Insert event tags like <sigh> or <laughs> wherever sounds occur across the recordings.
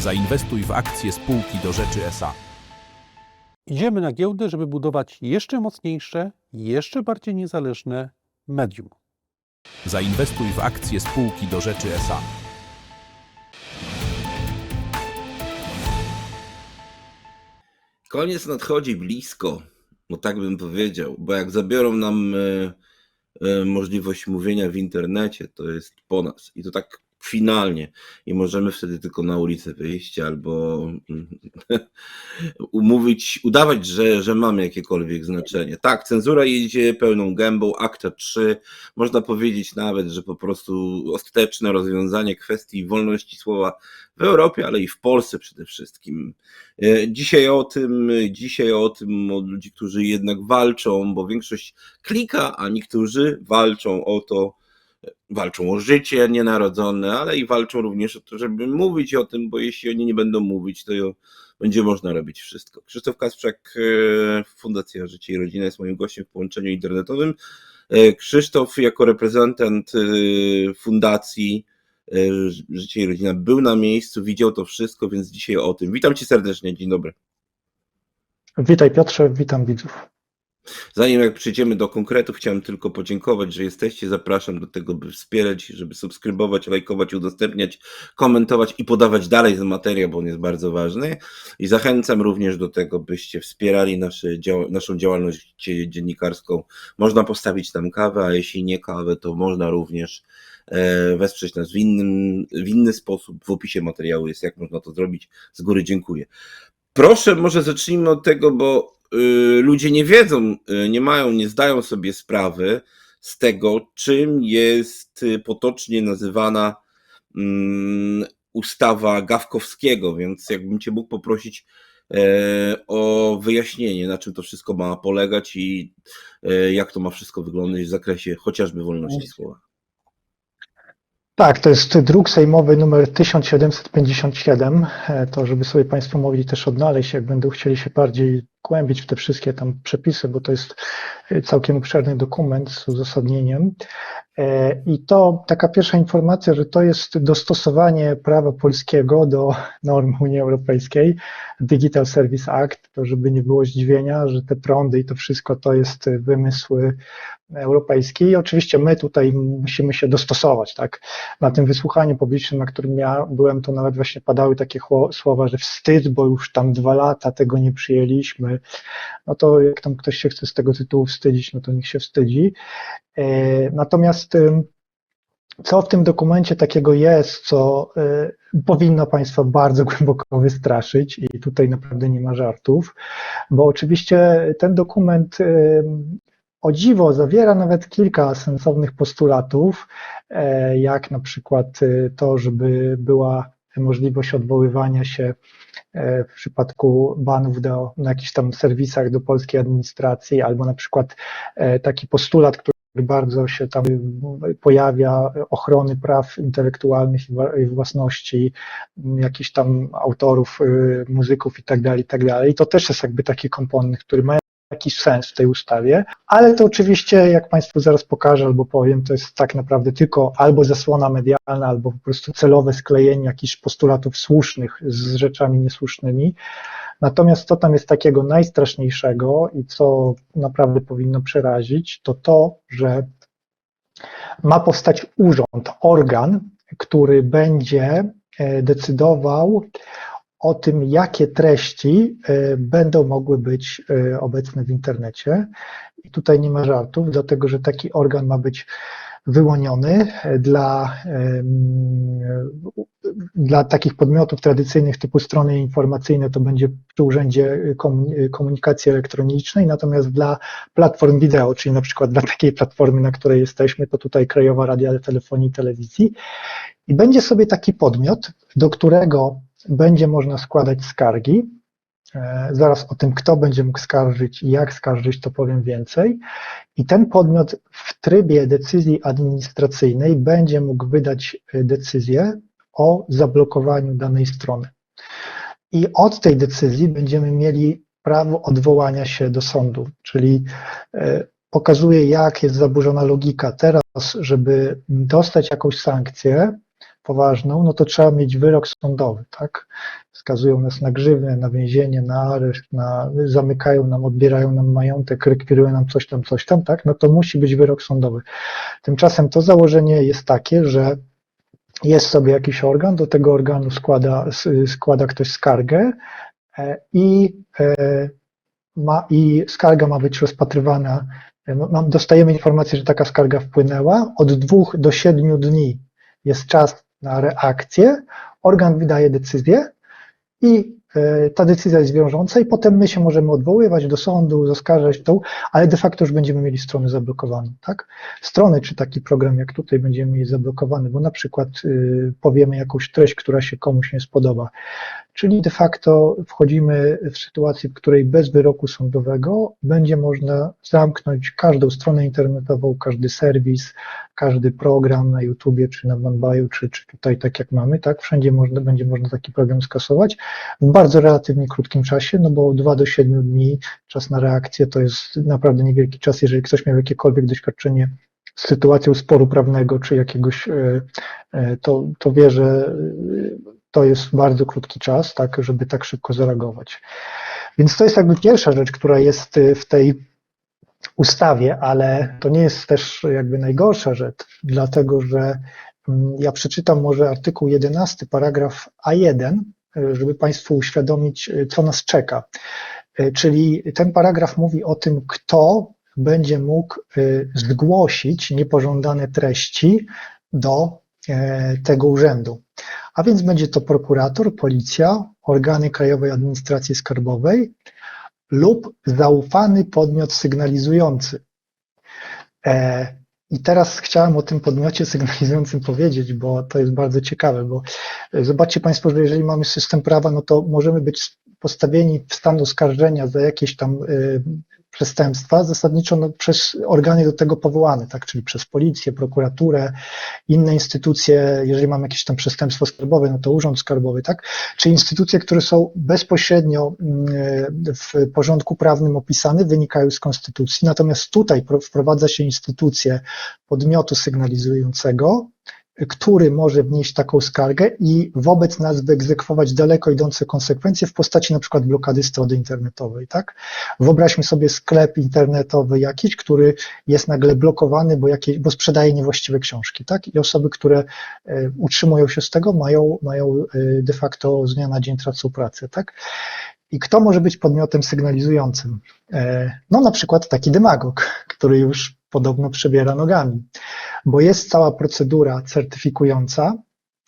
Zainwestuj w akcje spółki do rzeczy SA. Idziemy na giełdę, żeby budować jeszcze mocniejsze, jeszcze bardziej niezależne medium. Zainwestuj w akcje spółki do rzeczy SA. Koniec nadchodzi blisko, no tak bym powiedział, bo jak zabiorą nam e, e, możliwość mówienia w internecie, to jest po nas. I to tak finalnie. I możemy wtedy tylko na ulicę wyjść albo mm, <laughs> umówić, udawać, że, że mamy jakiekolwiek znaczenie. Tak, cenzura jedzie pełną gębą, akta 3. Można powiedzieć nawet, że po prostu ostateczne rozwiązanie kwestii wolności słowa w Europie, ale i w Polsce przede wszystkim. E, Dzisiaj o tym, dzisiaj o tym od ludzi, którzy jednak walczą, bo większość klika, a niektórzy walczą o to, walczą o życie nienarodzone, ale i walczą również o to, żeby mówić o tym, bo jeśli oni nie będą mówić, to będzie można robić wszystko. Krzysztof Kasprzak, e, Fundacja Życie i Rodzina jest moim gościem w połączeniu internetowym. E, Krzysztof jako reprezentant e, Fundacji Życie i Rodzina był na miejscu, widział to wszystko, więc dzisiaj o tym. Witam Cię serdecznie, dzień dobry. Witaj Piotrze, witam widzów. Zanim jak przejdziemy do konkretów, chciałem tylko podziękować, że jesteście. Zapraszam do tego, by wspierać, żeby subskrybować, lajkować, udostępniać, komentować i podawać dalej ten materiał, bo on jest bardzo ważny. I zachęcam również do tego, byście wspierali nasze naszą działalność dziennikarską. Można postawić tam kawę, a jeśli nie kawę, to można również e, wesprzeć nas w, innym, w inny sposób. W opisie materiału jest, jak można to zrobić. Z góry dziękuję. Proszę, może zacznijmy od tego, bo ludzie nie wiedzą, y, nie mają, nie zdają sobie sprawy z tego, czym jest y, potocznie nazywana mm, ustawa Gawkowskiego, więc jakbym Cię mógł poprosić e, o wyjaśnienie, na czym to wszystko ma polegać i e, jak to ma wszystko wyglądać w zakresie chociażby wolności słowa. Tak, to jest druk sejmowy numer 1757. E, To, żeby sobie Państwo mogli też odnaleźć, jak będą chcieli się bardziej głębić w te wszystkie tam przepisy, bo to jest e, całkiem obszerny dokument z uzasadnieniem. E, I to taka pierwsza informacja, że to jest dostosowanie prawa polskiego do norm Unii Europejskiej, Digital Service Act, to żeby nie było zdziwienia, że te prądy i to wszystko to jest wymysł europejski. I oczywiście my tutaj musimy się dostosować, tak? Na tym wysłuchaniu publicznym, na którym ja byłem, to nawet właśnie padały takie słowa, że wstyd, bo już tam dwa lata tego nie przyjęliśmy. No to jak tam ktoś się chce z tego tytułu wstydzić, no to niech się wstydzi. E, Natomiast co w tym dokumencie takiego jest, co y, powinno Państwa bardzo <laughs> głęboko wystraszyć i tutaj naprawdę nie ma żartów, bo oczywiście ten dokument o dziwo zawiera nawet kilka sensownych postulatów, e, jak na przykład to, żeby była możliwość odwoływania się e, w przypadku banów do, na jakichś tam serwisach do polskiej administracji, albo na przykład e, taki postulat, który bardzo się tam pojawia, ochrony praw intelektualnych i własności jakichś tam autorów, y, muzyków i tak dalej, i tak. I to też jest jakby taki komponent, który ma jakiś sens w tej ustawie, ale to oczywiście, jak Państwu zaraz pokażę albo powiem, to jest tak naprawdę tylko albo zasłona medialna, albo po prostu celowe sklejenie jakichś postulatów słusznych z rzeczami niesłusznymi. Natomiast co tam jest takiego najstraszniejszego i co naprawdę powinno przerazić, to to, że ma powstać urząd, organ, który będzie e, decydował o tym, jakie treści e, będą mogły być e, obecne w internecie. I tutaj nie ma żartów, dlatego że taki organ ma być wyłoniony e, dla, em, dla takich podmiotów tradycyjnych typu strony informacyjne to będzie przy Urzędzie Komun- Komunikacji Elektronicznej, natomiast dla platform wideo, czyli na przykład dla takiej platformy, na której jesteśmy, to tutaj Krajowa Radia Telefonii i Telewizji i będzie sobie taki podmiot, do którego będzie można składać skargi. E, Zaraz o tym, kto będzie mógł skarżyć i jak skarżyć, to powiem więcej. I ten podmiot w trybie decyzji administracyjnej będzie mógł wydać e, decyzję o zablokowaniu danej strony. I od tej decyzji będziemy mieli prawo odwołania się do sądu, czyli e, pokazuje, jak jest zaburzona logika teraz, żeby dostać jakąś sankcję, poważną, no to trzeba mieć wyrok sądowy, tak? Skazują nas na grzywnę, na więzienie, na areszt, na, zamykają nam, odbierają nam majątek, rekwirują nam coś tam, coś tam, tak? No to musi być wyrok sądowy. Tymczasem to założenie jest takie, że jest sobie jakiś organ, do tego organu składa, składa ktoś skargę e, i, e, ma, i skarga ma być rozpatrywana. e, no, Mam, dostajemy informację, że taka skarga wpłynęła. Od dwóch do siedmiu dni jest czas na reakcję. Organ wydaje decyzję i e, ta decyzja jest wiążąca i potem my się możemy odwoływać do sądu, zaskarżać tą, ale de facto już będziemy mieli strony zablokowane, tak? Strony czy taki program jak tutaj będziemy mieli zablokowany, bo na przykład y, powiemy jakąś treść, która się komuś nie spodoba. Czyli de facto wchodzimy w sytuację, w której bez wyroku sądowego będzie można zamknąć każdą stronę internetową, każdy serwis, każdy program na YouTubie, czy na OneBuyu, czy, czy tutaj tak jak mamy, tak? Wszędzie można, będzie można taki program skasować w bardzo relatywnie krótkim czasie, no bo 2 do 7 dni czas na reakcję to jest naprawdę niewielki czas. Jeżeli ktoś miał jakiekolwiek doświadczenie z sytuacją sporu prawnego, czy jakiegoś, e, e, to, to wie, że to jest bardzo krótki czas, tak, żeby tak szybko zareagować. Więc to jest jakby pierwsza rzecz, która jest e, w tej ustawie, ale to nie jest też jakby najgorsza rzecz, dlatego że mm, ja przeczytam może artykuł 11, paragraf A1, e, żeby Państwu uświadomić, e, co nas czeka. Czyli ten paragraf mówi o tym, kto będzie mógł zgłosić niepożądane treści do e, tego urzędu. A więc będzie to prokurator, policja, organy Krajowej Administracji Skarbowej lub zaufany podmiot sygnalizujący. E, I teraz chciałem o tym podmiocie sygnalizującym powiedzieć, bo to jest bardzo ciekawe, bo e, zobaczcie Państwo, że jeżeli mamy system prawa, no to możemy być postawieni w stan oskarżenia za jakieś tam y, przestępstwa, zasadniczo no, przez organy do tego powołane, tak, czyli przez policję, prokuraturę, inne instytucje, jeżeli mamy jakieś tam przestępstwo skarbowe, no to urząd skarbowy, tak, czy instytucje, które są bezpośrednio y, w porządku prawnym opisane, wynikają z konstytucji, natomiast tutaj pro- wprowadza się instytucję podmiotu sygnalizującego, który może wnieść taką skargę i wobec nas wyegzekwować daleko idące konsekwencje w postaci na przykład blokady strony internetowej, tak? Wyobraźmy sobie sklep internetowy jakiś, który jest nagle blokowany, bo, jakieś, bo sprzedaje niewłaściwe książki, tak? I osoby, które e, utrzymują się z tego, mają, mają e, de facto z dnia na dzień tracą pracę, tak? I kto może być podmiotem sygnalizującym? E, No na przykład taki demagog, który już podobno przebiera nogami, bo jest cała procedura certyfikująca,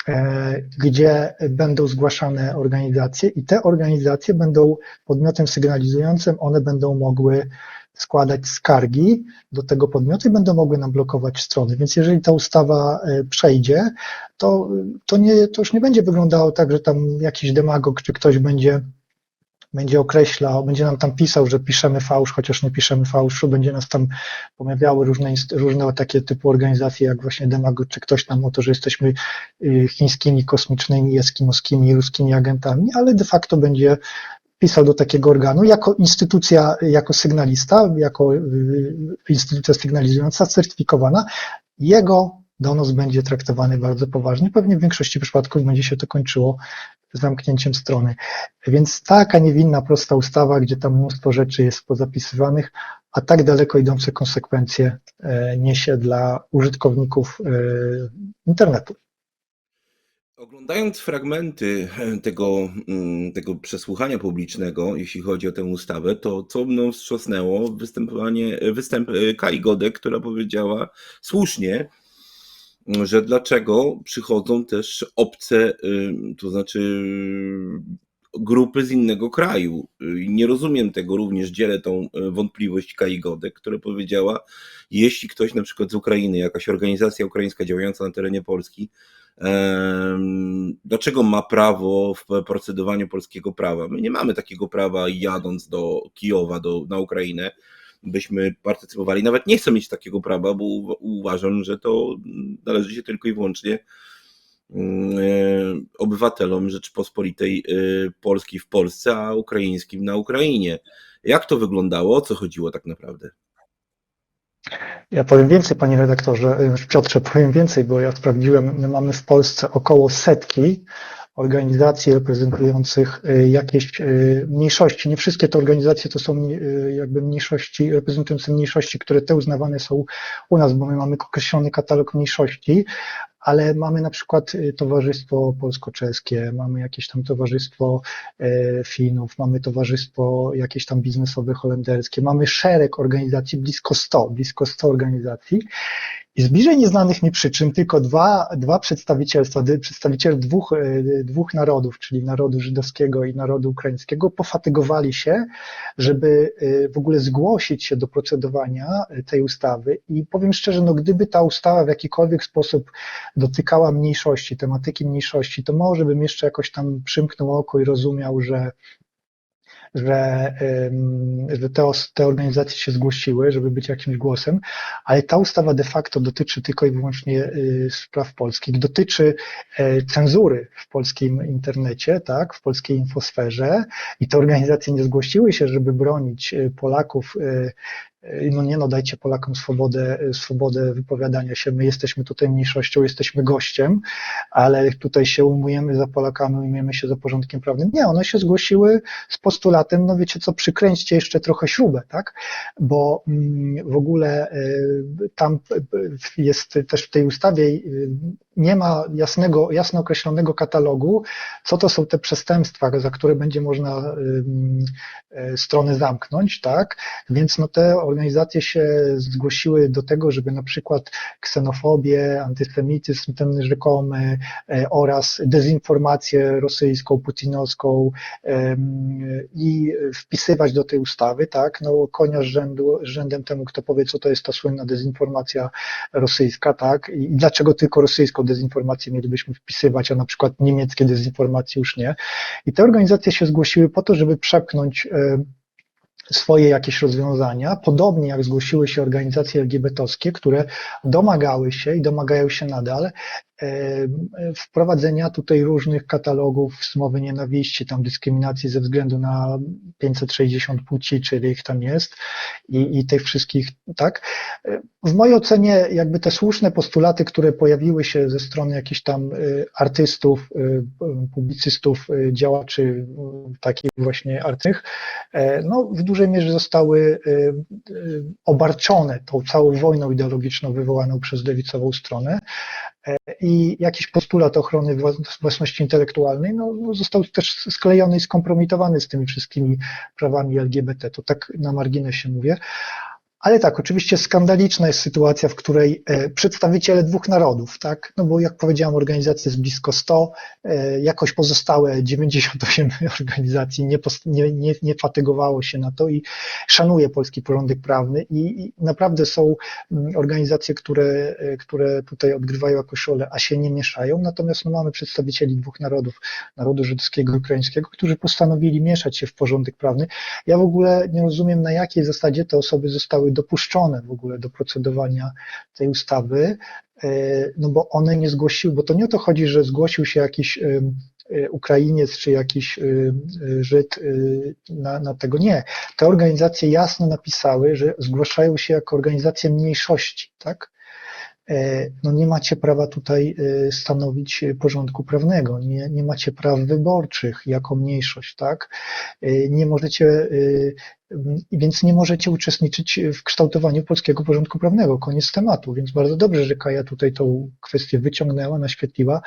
e, gdzie będą zgłaszane organizacje i te organizacje będą podmiotem sygnalizującym, one będą mogły składać skargi do tego podmiotu i będą mogły nam blokować strony. Więc jeżeli ta ustawa e, przejdzie, to, to, nie, to już nie będzie wyglądało tak, że tam jakiś demagog czy ktoś będzie będzie określał, będzie nam tam pisał, że piszemy fałsz, chociaż nie piszemy fałszu, będzie nas tam pomawiały różne, różne takie typu organizacje, jak właśnie Demago, czy ktoś tam o to, że jesteśmy y, chińskimi, kosmicznymi, eskimoskimi, ruskimi agentami, ale de facto będzie pisał do takiego organu jako instytucja, jako sygnalista, jako y, instytucja sygnalizująca, certyfikowana. Jego donos będzie traktowany bardzo poważnie. Pewnie w większości przypadków będzie się to kończyło zamknięciem strony. Więc taka niewinna, prosta ustawa, gdzie tam mnóstwo rzeczy jest pozapisywanych, a tak daleko idące konsekwencje e, niesie dla użytkowników e, internetu. Oglądając fragmenty e, tego, mm, tego przesłuchania publicznego, jeśli chodzi o tę ustawę, to co mną wstrząsnęło, występowanie, występ Kai Godek, która powiedziała słusznie, że dlaczego przychodzą też obce, y, to znaczy y, grupy z innego kraju. Nie rozumiem tego, również dzielę tą y, wątpliwość Kai Godek, która powiedziała, jeśli ktoś na przykład z Ukrainy, jakaś organizacja ukraińska działająca na terenie Polski, dlaczego ma prawo w procedowaniu polskiego prawa? My nie mamy takiego prawa jadąc do Kijowa, do, na Ukrainę, byśmy partycypowali. Nawet nie chcę mieć takiego prawa, bo uwa- uważam, że to należy się tylko i wyłącznie mm, e, obywatelom Rzeczypospolitej e, Polskiej w Polsce, a ukraińskim na Ukrainie. Jak to wyglądało? O co chodziło tak naprawdę? Ja powiem więcej, panie redaktorze, y, Piotrze, powiem więcej, bo ja sprawdziłem, my mamy w Polsce około setki organizacji reprezentujących y, jakieś y, mniejszości. Nie wszystkie te organizacje to są y, jakby mniejszości, reprezentujące mniejszości, które te uznawane są u nas, bo my mamy określony katalog mniejszości, ale mamy na przykład Towarzystwo Polsko-Czeskie, mamy jakieś tam Towarzystwo e, Finów, mamy Towarzystwo jakieś tam biznesowe holenderskie, mamy szereg organizacji, blisko 100, blisko 100 organizacji i z bliżej nieznanych mi przyczyn tylko dwa, dwa przedstawicielstwa, przedstawiciele dwóch, e, dwóch narodów, czyli narodu żydowskiego i narodu ukraińskiego, pofatygowali się, żeby e, w ogóle zgłosić się do procedowania e, tej ustawy. I powiem szczerze, no gdyby ta ustawa w jakikolwiek sposób dotykała mniejszości, tematyki mniejszości, to może bym jeszcze jakoś tam przymknął oko i rozumiał, że że, że te, te organizacje się zgłosiły, żeby być jakimś głosem, ale ta ustawa de facto dotyczy tylko i wyłącznie y, spraw polskich, dotyczy e, cenzury w polskim internecie, tak, w polskiej infosferze i te organizacje nie zgłosiły się, żeby bronić e, Polaków e, no nie no, dajcie Polakom swobodę, swobodę wypowiadania się. My jesteśmy tutaj mniejszością, jesteśmy gościem, ale tutaj się ujmujemy za Polakami, ujmujemy się za porządkiem prawnym. Nie, one się zgłosiły z postulatem, no wiecie co, przykręćcie jeszcze trochę śrubę, tak? Bo mm, w ogóle y, tam y, jest też w tej ustawie y, nie ma jasnego, jasno określonego katalogu, co to są te przestępstwa, za które będzie można y, strony zamknąć, tak? Więc no te organizacje się zgłosiły do tego, żeby na przykład ksenofobię, antysemityzm ten rzekomy e, oraz dezinformację rosyjską, putinowską i wpisywać do tej ustawy, tak, no konia z rzędu, rzędem temu, kto powie, co to jest ta słynna dezinformacja rosyjska, tak, i dlaczego tylko rosyjską dezinformację mielibyśmy wpisywać, a na przykład niemieckie dezinformacje już nie. I te organizacje się zgłosiły po to, żeby przepchnąć em, swoje jakieś rozwiązania, podobnie jak zgłosiły się organizacje LGBT-owskie, które domagały się i domagają się nadal e, wprowadzenia tutaj różnych katalogów z mowy nienawiści, tam dyskryminacji ze względu na 560 płci, czyli ich tam jest i, i tych wszystkich, tak. E, W mojej ocenie jakby te słuszne postulaty, które pojawiły się ze strony jakichś tam e, artystów, e, publicystów, e, działaczy e, takich właśnie artych, e, no w dużej mierze zostały e, e, obarczone tą całą wojną ideologiczną wywołaną przez lewicową stronę e, i jakiś postulat ochrony włas- własności intelektualnej no, został też sklejony i skompromitowany z tymi wszystkimi prawami LGBT. To tak na marginesie mówię. Ale tak, oczywiście skandaliczna jest sytuacja, w której e, przedstawiciele dwóch narodów, tak, no bo jak powiedziałam, organizacji jest blisko 100, e, jakoś pozostałe 98 <laughs> organizacji nie, nie, nie, nie fatygowało się na to i szanuje polski porządek prawny i, i naprawdę są mm, organizacje, które, e, które tutaj odgrywają jakąś rolę, a się nie mieszają, natomiast no, mamy przedstawicieli dwóch narodów, narodu żydowskiego i ukraińskiego, którzy postanowili mieszać się w porządek prawny. Ja w ogóle nie rozumiem, na jakiej zasadzie te osoby zostały dopuszczone w ogóle do procedowania tej ustawy, e, no bo one nie zgłosiły, bo to nie o to chodzi, że zgłosił się jakiś em, e, Ukrainiec czy jakiś e, e, Żyd e, na, na tego. Nie. Te organizacje jasno napisały, że zgłaszają się jako organizacje mniejszości, tak? E, No nie macie prawa tutaj e, stanowić porządku prawnego, nie, nie macie praw wyborczych jako mniejszość, tak? E, Nie możecie, e, więc nie możecie uczestniczyć w kształtowaniu polskiego porządku prawnego. Koniec tematu, więc bardzo dobrze, że Kaja tutaj tą kwestię wyciągnęła, naświetliła.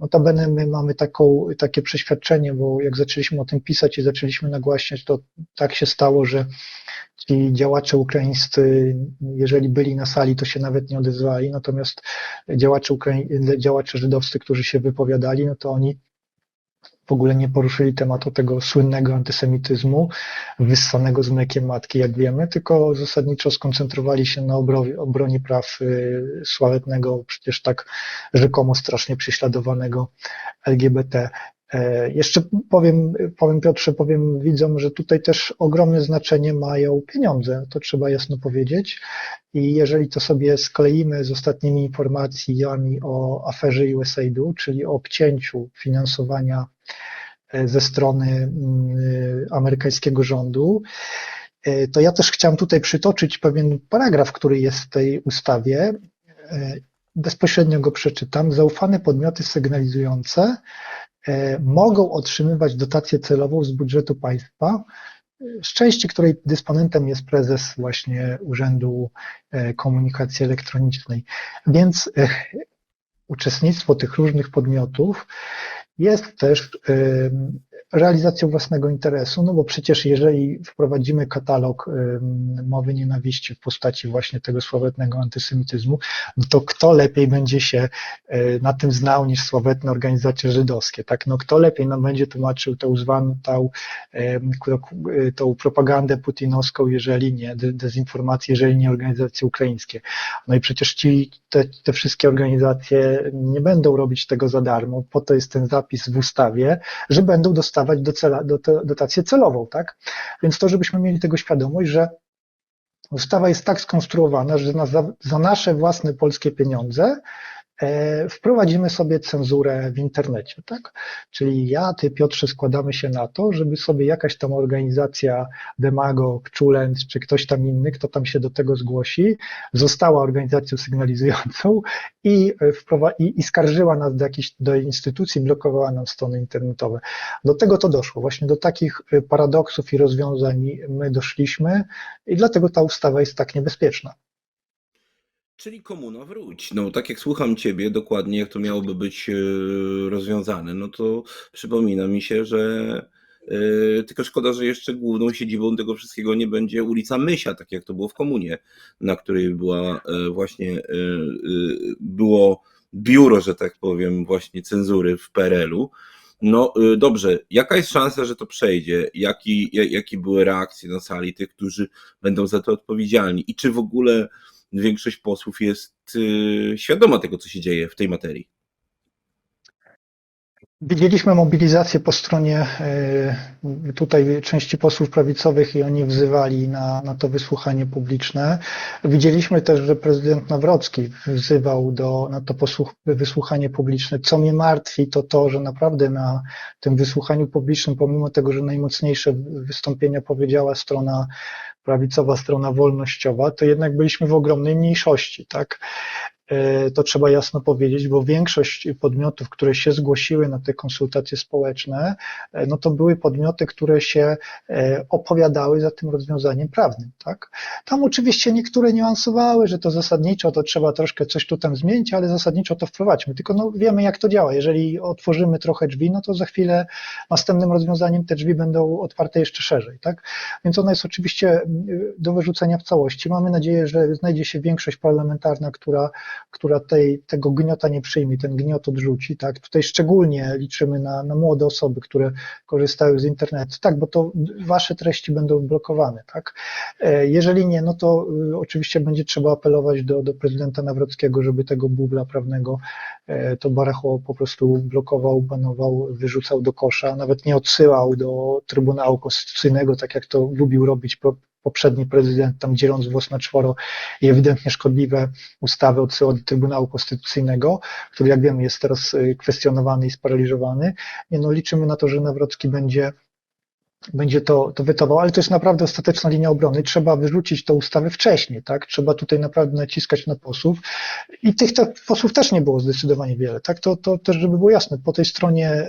Notabene my mamy taką, takie przeświadczenie, bo jak zaczęliśmy o tym pisać i zaczęliśmy nagłaśniać, to tak się stało, że ci działacze ukraińscy, jeżeli byli na sali, to się nawet nie odezwali, natomiast działacze, działacze żydowscy, którzy się wypowiadali, no to oni w ogóle nie poruszyli tematu tego słynnego antysemityzmu, wyssanego z mlekiem matki, jak wiemy, tylko zasadniczo skoncentrowali się na obronie, praw y, sławetnego, przecież tak rzekomo strasznie prześladowanego LGBT. E, Jeszcze powiem, powiem Piotrze, powiem widzom, że tutaj też ogromne znaczenie mają pieniądze, to trzeba jasno powiedzieć. I jeżeli to sobie skleimy z ostatnimi informacjami o aferze USAID-u, czyli o obcięciu finansowania ze strony mm, amerykańskiego rządu, e, to ja też chciałem tutaj przytoczyć pewien paragraf, który jest w tej ustawie. E, Bezpośrednio go przeczytam. Zaufane podmioty sygnalizujące e, mogą otrzymywać dotację celową z budżetu państwa, z części której dysponentem jest prezes właśnie Urzędu e, Komunikacji Elektronicznej. Więc e, uczestnictwo tych różnych podmiotów jest też realizacją własnego interesu, no bo przecież jeżeli wprowadzimy katalog mowy nienawiści w postaci właśnie tego sławetnego antysemityzmu, no to kto lepiej będzie się e, na tym znał niż sławetne organizacje żydowskie, tak? No kto lepiej nam będzie tłumaczył tą zwaną tą, e, tą propagandę putinowską, jeżeli nie de- dezinformację, jeżeli nie organizacje ukraińskie. No i przecież ci, te, te wszystkie organizacje nie będą robić tego za darmo, po to jest ten zapis w ustawie, że będą dostawać do cela, do, do, dotację celową, tak? Więc to, żebyśmy mieli tego świadomość, że ustawa jest tak skonstruowana, że za, za nasze własne polskie pieniądze wprowadzimy sobie cenzurę w internecie, tak? Czyli ja, ty, Piotrze, składamy się na to, żeby sobie jakaś tam organizacja Demagog, Czulent, czy ktoś tam inny, kto tam się do tego zgłosi, została organizacją sygnalizującą i, e, i, i skarżyła nas do jakichś do instytucji, blokowała nam strony internetowe. Do tego to doszło, właśnie do takich e, paradoksów i rozwiązań my doszliśmy i dlatego ta ustawa jest tak niebezpieczna. Czyli komuna wróć. No tak jak słucham ciebie dokładnie, jak to miałoby być e, rozwiązane, no to przypomina mi się, że e, tylko szkoda, że jeszcze główną siedzibą tego wszystkiego nie będzie ulica Mysia, tak jak to było w komunie, na której była e, właśnie było biuro, że tak powiem, właśnie cenzury w PRL-u. No dobrze, jaka jest szansa, że to przejdzie? Jaki, ja- jakie były reakcje na sali tych, którzy będą za to odpowiedzialni? I czy w ogóle większość posłów jest y, świadoma tego, co się dzieje w tej materii. Widzieliśmy mobilizację po stronie e, tutaj części posłów prawicowych i oni wzywali na, na to wysłuchanie publiczne. Widzieliśmy też, że prezydent Nawrocki wzywał do, na to posłuch, wysłuchanie publiczne. Co mnie martwi, to to, że naprawdę na tym wysłuchaniu publicznym, pomimo tego, że najmocniejsze wystąpienia powiedziała strona prawicowa, strona wolnościowa, to jednak byliśmy w ogromnej mniejszości, tak? E, To trzeba jasno powiedzieć, bo większość podmiotów, które się zgłosiły na te konsultacje społeczne, e, no to były podmioty, które się e, opowiadały za tym rozwiązaniem prawnym, tak? Tam oczywiście niektóre niuansowały, że to zasadniczo to trzeba troszkę coś tu tam zmienić, ale zasadniczo to wprowadźmy. Tylko no wiemy, jak to działa. Jeżeli otworzymy trochę drzwi, no to za chwilę następnym rozwiązaniem te drzwi będą otwarte jeszcze szerzej, tak? Więc ona jest oczywiście mm, do wyrzucenia w całości. Mamy nadzieję, że znajdzie się większość parlamentarna, która, która tej, tego gniota nie przyjmie, ten gniot odrzuci. Tak? Tutaj szczególnie liczymy na, na młode osoby, które korzystają z internetu, tak, bo to wasze treści będą blokowane. Tak? E, Jeżeli nie, no to y, oczywiście będzie trzeba apelować do, do prezydenta Nawrockiego, żeby tego bubla prawnego, e, to barachło po prostu blokował, banował, wyrzucał do kosza, nawet nie odsyłał do Trybunału Konstytucyjnego, tak jak to lubił robić poprzedni prezydent, tam dzieląc włos na czworo i ewidentnie szkodliwe ustawy odsyłał do Trybunału Konstytucyjnego, który jak wiemy jest teraz y, kwestionowany i sparaliżowany. No, liczymy na to, że Nawrocki będzie będzie to, to wetował, ale to jest naprawdę ostateczna linia obrony. Trzeba wyrzucić tę ustawę wcześniej, tak? Trzeba tutaj naprawdę naciskać na posłów. I tych te, posłów też nie było zdecydowanie wiele, tak? To, to też, żeby było jasne, po tej stronie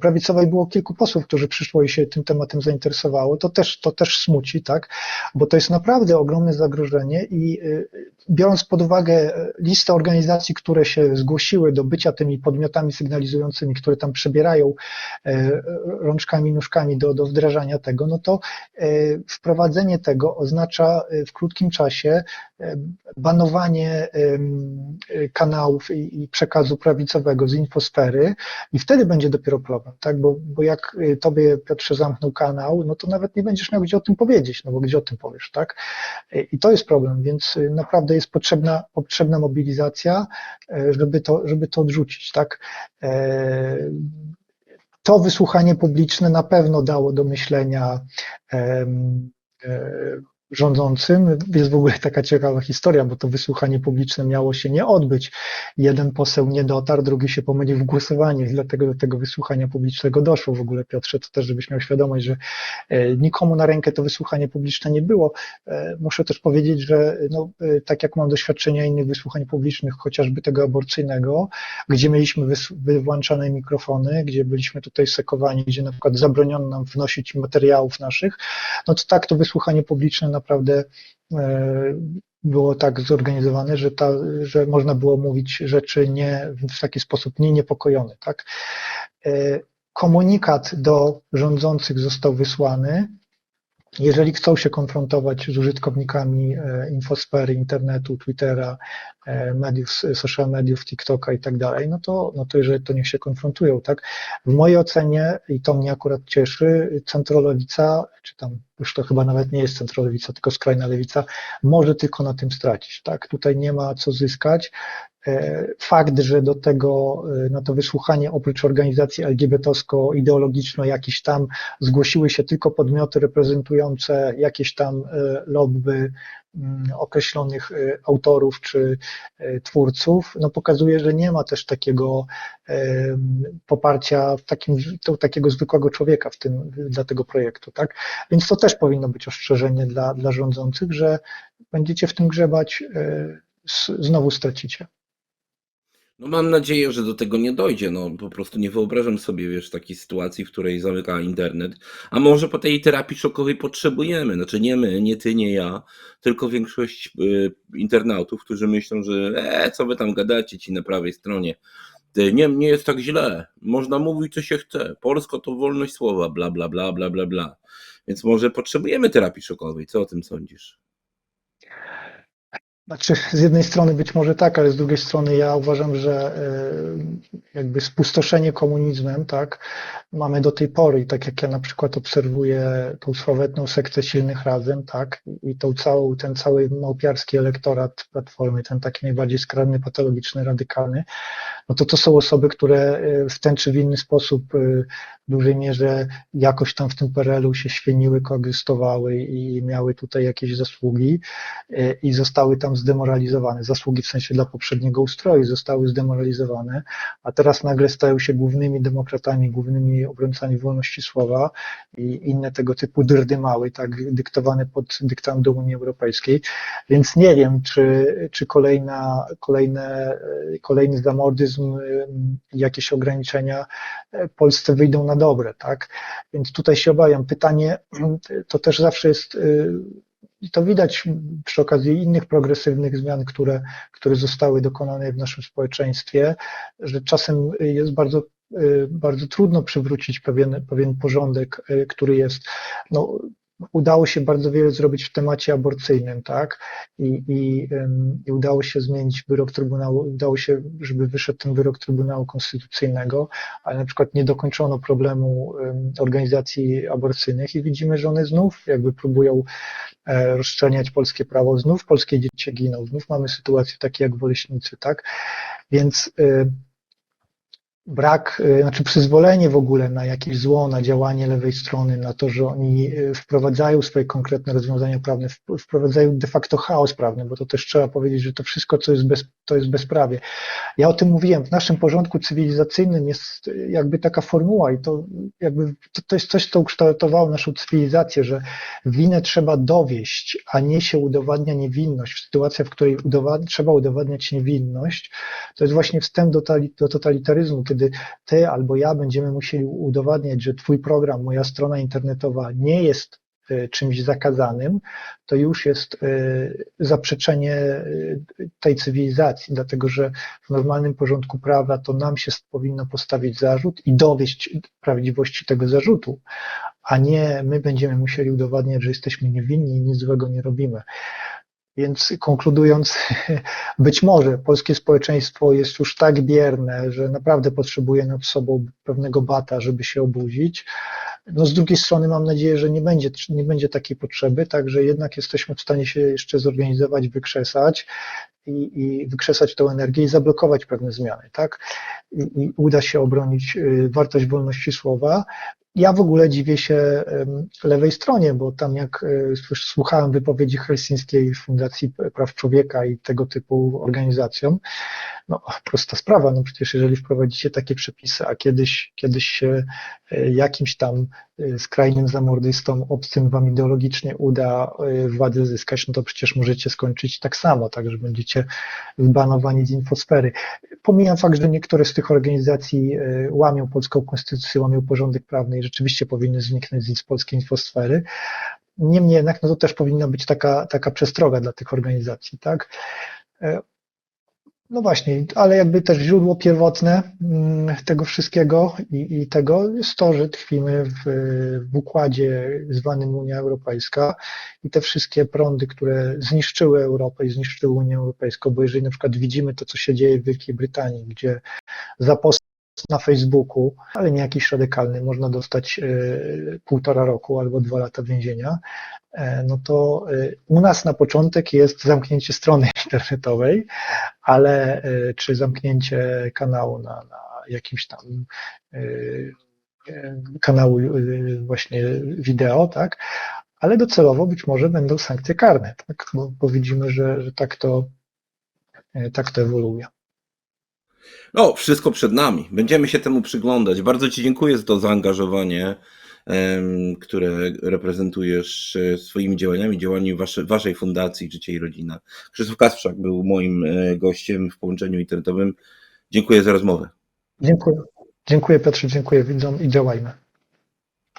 prawicowej było kilku posłów, którzy przyszło i się tym tematem zainteresowało. To też, to też smuci, tak? Bo to jest naprawdę ogromne zagrożenie i y, biorąc pod uwagę listę organizacji, które się zgłosiły do bycia tymi podmiotami sygnalizującymi, które tam przebierają e, rączkami, nóżkami do, do wdrażania tego, no to e, wprowadzenie tego oznacza e, w krótkim czasie e, banowanie kanałów i, przekazu prawicowego z infosfery i wtedy będzie dopiero problem, tak? Bo, bo jak tobie Piotrze zamknął kanał, no to nawet nie będziesz miał gdzie o tym powiedzieć, no bo gdzie o tym powiesz, tak? I to jest problem, więc naprawdę jest potrzebna, potrzebna mobilizacja, żeby to, żeby to odrzucić, tak? To wysłuchanie publiczne na pewno dało do myślenia e, rządzącym. Jest w ogóle taka ciekawa historia, bo to wysłuchanie publiczne miało się nie odbyć. Jeden poseł nie dotarł, drugi się pomylił w głosowaniu i dlatego do tego wysłuchania publicznego doszło w ogóle, Piotrze, to też żebyś miał świadomość, że e, nikomu na rękę to wysłuchanie publiczne nie było. E, Muszę też powiedzieć, że no, e, tak jak mam doświadczenia innych wysłuchań publicznych, chociażby tego aborcyjnego, gdzie mieliśmy wyłączane mikrofony, gdzie byliśmy tutaj sekowani, gdzie na przykład zabroniono nam wnosić materiałów naszych, no to tak to wysłuchanie publiczne naprawdę e, było tak zorganizowane, że, ta, że można było mówić rzeczy nie, w taki sposób nie niepokojony. Tak? E, Komunikat do rządzących został wysłany. Jeżeli chcą się konfrontować z użytkownikami e, infosfery, internetu, Twittera, e, mediów, social mediów, TikToka i tak dalej, no to, no to jeżeli to niech się konfrontują, tak? W mojej ocenie, i to mnie akurat cieszy, centrolewica, czy tam już to chyba nawet nie jest centrolewica, tylko skrajna lewica, może tylko na tym stracić, tak? Tutaj nie ma co zyskać. E, Fakt, że do tego, e, na to wysłuchanie oprócz organizacji LGBT-owsko-ideologiczno jakiś tam zgłosiły się tylko podmioty reprezentujące jakieś tam e, lobby mm, określonych autorów czy twórców, no pokazuje, że nie ma też takiego poparcia w takim, to, takiego zwykłego człowieka w tym, dla tego projektu, tak? Więc to też powinno być ostrzeżenie dla, dla rządzących, że będziecie w tym grzebać, znowu stracicie. No mam nadzieję, że do tego nie dojdzie. No po prostu nie wyobrażam sobie, wiesz, takiej sytuacji, w której zamyka internet. A może po tej terapii szokowej potrzebujemy. Znaczy nie my, nie ty, nie ja, tylko większość y, internautów, którzy myślą, że e, co wy tam gadacie ci na prawej stronie. Ty, Nie, nie jest tak źle. Można mówić, co się chce. Polsko to wolność słowa, bla, bla, bla, bla, bla, bla. Więc może potrzebujemy terapii szokowej. Co o tym sądzisz? Znaczy, z jednej strony być może tak, ale z drugiej strony ja uważam, że e, jakby spustoszenie komunizmem, tak, mamy do tej pory. I tak jak ja na przykład obserwuję tą sławetną sektę silnych razem, tak, i tą całą, ten cały małpiarski elektorat Platformy, ten taki najbardziej skrajny, patologiczny, radykalny, no to to są osoby, które e, w ten czy w inny sposób e, w dużej mierze jakoś tam w tym PRL-u się świeniły, koegzystowały i miały tutaj jakieś zasługi e, i zostały tam zdemoralizowane. Zasługi w sensie dla poprzedniego ustroju zostały zdemoralizowane, a teraz nagle stają się głównymi demokratami, głównymi obrońcami wolności słowa i inne tego typu drdymały, tak dyktowane pod dyktando Unii Europejskiej. Więc nie wiem, czy, czy kolejna, kolejne, kolejny zamordyzm, jakieś ograniczenia e, Polsce wyjdą na dobre, tak? Więc tutaj się obawiam. Pytanie, to też zawsze jest, y, i to widać przy okazji innych progresywnych zmian, które, które zostały dokonane w naszym społeczeństwie, że czasem jest bardzo, y, bardzo trudno przywrócić pewien, pewien porządek, y, który jest. No, udało się bardzo wiele zrobić w temacie aborcyjnym, tak? I, i, i udało się zmienić wyrok Trybunału, udało się, żeby wyszedł ten wyrok Trybunału Konstytucyjnego, ale na przykład nie dokończono problemu organizacji aborcyjnych i widzimy, że one znów jakby próbują e, rozszczelniać polskie prawo, znów polskie dzieci giną, znów mamy sytuacje takie jak w Oleśnicy, tak? Więc y, brak, y, znaczy przyzwolenie w ogóle na jakieś zło, na działanie lewej strony, na to, że oni y, wprowadzają swoje konkretne rozwiązania prawne, wp- wprowadzają de facto chaos prawny, bo to też trzeba powiedzieć, że to wszystko, co jest bez, to jest bezprawie. Ja o tym mówiłem, w naszym porządku cywilizacyjnym jest jakby taka formuła i to jakby to, to jest coś, co ukształtowało naszą cywilizację, że winę trzeba dowieść, a nie się udowadnia niewinność. Sytuacja, w której udowad- trzeba udowadniać niewinność, to jest właśnie wstęp do, do totalitaryzmu, kiedy ty albo ja będziemy musieli udowadniać, że twój program, moja strona internetowa nie jest czymś zakazanym, to już jest e, zaprzeczenie e, tej cywilizacji, dlatego że w normalnym porządku prawa to nam się powinno postawić zarzut i dowieść prawdziwości tego zarzutu, a nie my będziemy musieli udowadniać, że jesteśmy niewinni i nic złego nie robimy. Więc konkludując, <laughs> być może polskie społeczeństwo jest już tak bierne, że naprawdę potrzebuje nad sobą pewnego bata, żeby się obudzić. No z drugiej strony mam nadzieję, że nie będzie, nie będzie takiej potrzeby, także jednak jesteśmy w stanie się jeszcze zorganizować, wykrzesać i, i wykrzesać tą energię i zablokować pewne zmiany, tak? I, i uda się obronić y, wartość wolności słowa, ja w ogóle dziwię się lewej stronie, bo tam jak już słuchałem wypowiedzi Helsińskiej Fundacji Praw Człowieka i tego typu organizacjom, no prosta sprawa, no przecież jeżeli wprowadzicie takie przepisy, a kiedyś, kiedyś się e, jakimś tam e, skrajnym zamordystom, obcym wam ideologicznie uda e, władzę zyskać, no to przecież możecie skończyć tak samo, tak, że będziecie zbanowani z infosfery. Pomijam fakt, że niektóre z tych organizacji łamią polską konstytucję, łamią porządek prawny i rzeczywiście powinny zniknąć z polskiej infosfery. Niemniej jednak, no to też powinna być taka, taka przestroga dla tych organizacji, tak? No właśnie, ale jakby też źródło pierwotne mm, tego wszystkiego i, i tego jest to, że tkwimy w, w układzie zwanym Unia Europejska i te wszystkie prądy, które zniszczyły Europę i zniszczyły Unię Europejską, bo jeżeli na przykład widzimy to, co się dzieje w Wielkiej Brytanii, gdzie za post na Facebooku, ale nie jakiś radykalny, można dostać e, półtora roku albo dwa lata więzienia, e, no to e, u nas na początek jest zamknięcie strony <laughs> internetowej, ale czy zamknięcie kanału na, na jakimś tam kanału właśnie wideo, tak? Ale docelowo być może będą sankcje karne, tak? Bo, bo widzimy, że, że tak to tak to ewoluuje. No, wszystko przed nami. Będziemy się temu przyglądać. Bardzo Ci dziękuję za to zaangażowanie, które reprezentujesz e, swoimi działaniami, działaniami wasze, Waszej Fundacji Życie i Rodzina. Krzysztof Kasprzak był moim e, gościem w połączeniu internetowym. Dziękuję za rozmowę. Dziękuję. Dziękuję Piotrze, dziękuję widzom i działajmy.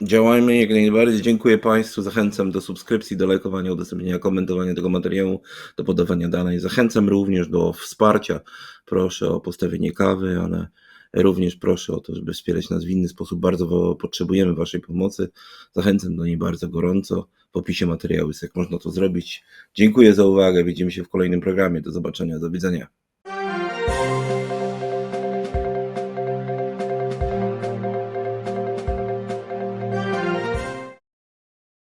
Działajmy jak najbardziej. Dziękuję Państwu. Zachęcam do subskrypcji, do lajkowania, udostępnienia, komentowania tego materiału, do podawania danych. Zachęcam również do wsparcia. Proszę o postawienie kawy, ale również proszę o to, żeby wspierać nas w inny sposób. Bardzo potrzebujemy Waszej pomocy. Zachęcam do niej bardzo gorąco. W opisie materiału jest jak można to zrobić. Dziękuję za uwagę. Widzimy się w kolejnym programie. Do zobaczenia. Do widzenia.